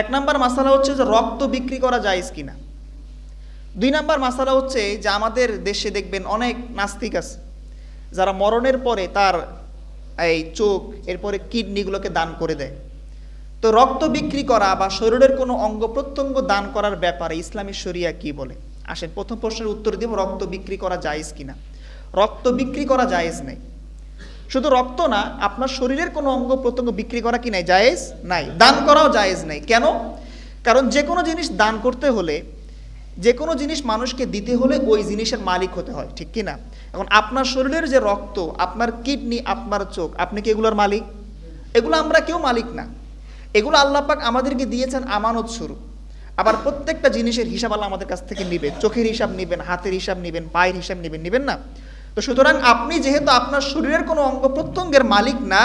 এক নাম্বার মাসালা হচ্ছে যে রক্ত বিক্রি করা জায়েজ কিনা। দুই নাম্বার মাসালা হচ্ছে যে আমাদের দেশে দেখবেন অনেক নাস্তিক আছে, যারা মরণের পরে তার এই চোখ, এরপরে কিডনিগুলোকে দান করে দেয়। তো রক্ত বিক্রি করা বা শরীরের কোনো অঙ্গ প্রত্যঙ্গ দান করার ব্যাপারে ইসলামী শরিয়া কি বলে? আসেন, প্রথম প্রশ্নের উত্তর দিব, রক্ত বিক্রি করা জায়েজ কিনা। রক্ত বিক্রি করা জায়েজ নেই। শুধু রক্ত না, আপনার শরীরের কোনো অঙ্গ প্রত্যঙ্গ বিক্রি করা কি নাই? জায়েজ নাই। দান করাও জায়েজ নাই। কেন? কারণ যে কোনো জিনিস দান করতে হলে, যে কোনো জিনিস মানুষকে দিতে হলে ওই জিনিসের মালিক হতে হয়, ঠিক কি না? এখন আপনার শরীরের যে রক্ত, আপনার কিডনি, আপনার চোখ, আপনি কি এগুলোর মালিক? এগুলো আমরা কেউ মালিক না। এগুলো আল্লাহ পাক আমাদেরকে দিয়েছেন আমানত স্বরূপ। আবার প্রত্যেকটা জিনিসের হিসাব আল্লাহ আমাদের কাছ থেকে নিবে চোখের হিসাব নেবেন, হাতের হিসাব নেবেন, পায়ের হিসাব নেবেন নেবেন না? তো সুতরাং আপনি যেহেতু আপনার শরীরের কোনো অঙ্গ প্রত্যঙ্গের মালিক না,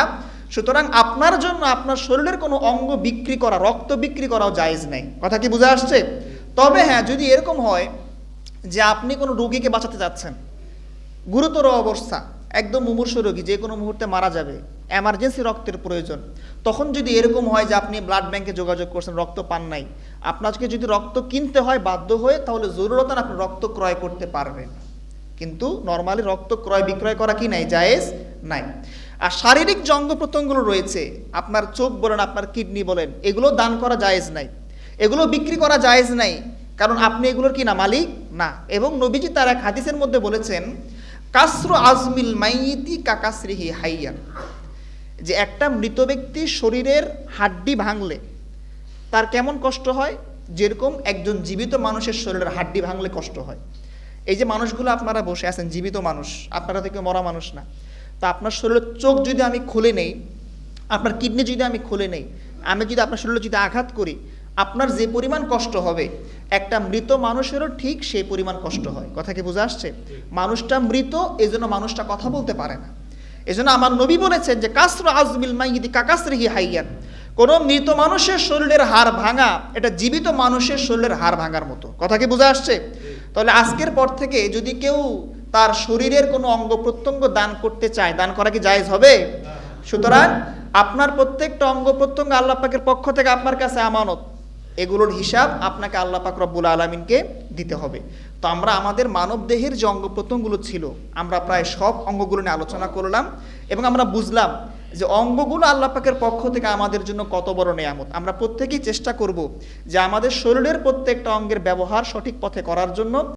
সুতরাং আপনার জন্য আপনার শরীরের কোনো অঙ্গ বিক্রি করা, রক্ত বিক্রি করাও জায়েজ নেই। কথা কি বুঝে আসছে? তবে হ্যাঁ যদি এরকম হয় যে আপনি কোনো রোগীকে বাঁচাতে যাচ্ছেন, গুরুতর অবস্থা, একদম মুমূর্ষ রোগী, যে কোনো মুহূর্তে মারা যাবে এমার্জেন্সি রক্তের প্রয়োজন, তখন যদি এরকম হয় যে আপনি ব্লাড ব্যাংকে যোগাযোগ করছেন, রক্ত পান নাই, আপনাকে যদি রক্ত কিনতে হয় বাধ্য হয়ে, তাহলে জরুরতান আপনি রক্ত ক্রয় করতে পারবেন। কিন্তু নর্মালি রক্ত ক্রয় বিক্রয় করা কি নাই? জায়েজ নাই। আর শারীরিক যে অঙ্গ প্রত্যঙ্গগুলো রয়েছে। আপনার চোখ বলেন, আপনার কিডনি বলেন, এগুলো দান করা জায়েজ নাই। এগুলো বিক্রি করা জায়েজ নাই। কারণ আপনি এগুলোর কি না, মালিক? না। এবং নবীজি তার এক হাদিসের মধ্যে বলেছেন, কাসরু আজমিল মাইতি কাকাসরিহি হাইয়ান। যে একটা মৃত ব্যক্তির শরীরের হাড্ডি ভাঙলে তার কেমন কষ্ট হয়? যেরকম একজন জীবিত মানুষের শরীরের হাড্ডি ভাঙলে কষ্ট হয়। এই যে মানুষগুলো আপনারা বসে আছেন, জীবিত মানুষ, আপনারা থেকে মরা মানুষ না। তো আপনার শরীরের চোখ যদি আমি খুলে নেই, আপনার কিডনি যদি আমি খুলে নেই, আমি যদি আপনার শরীরে যদি আঘাত করি, আপনার যে পরিমাণ কষ্ট হবে, একটা মৃত মানুষেরও ঠিক সেই পরিমাণ কষ্ট হয়। কথা কি বোঝা আসছে? মানুষটা মৃত এই জন্য মানুষটা কথা বলতে পারে না। এজন্য আমার নবী বলেছেন যে, কাসর আজমিল মাইদি কাকাসরিহি হাইয়ান। কোনো মৃত মানুষের শরীরের হাড় ভাঙা, এটা জীবিত মানুষের শরীরের হাড় ভাঙার মতো। কথা কি বোঝা আসছে? তাহলে আজকের পর থেকে যদি কেউ তার শরীরের কোনো অঙ্গ প্রত্যঙ্গ দান করতে চায়, দান করা কি জায়েজ হবে? সুতরাং আপনার প্রত্যেকটা অঙ্গ প্রত্যঙ্গ আল্লাহ পাকের পক্ষ থেকে আপনার কাছে আমানত। এগুলোর হিসাব আপনাকে আল্লাহ পাক রব্বুল আলমিনকে দিতে হবে। তো আমরা আমাদের মানব দেহের যে অঙ্গ প্রত্যঙ্গগুলো ছিল, আমরা প্রায় সব অঙ্গগুলো নিয়ে আলোচনা করলাম এবং আমরা বুঝলাম যে অঙ্গগুলো আল্লাহ পাকের পক্ষ থেকে আমাদের জন্য কত বড় নেয়ামত। আমরা প্রত্যেকেই চেষ্টা করব যে আমাদের শরীরের প্রত্যেকটা অঙ্গের ব্যবহার সঠিক পথে করার জন্য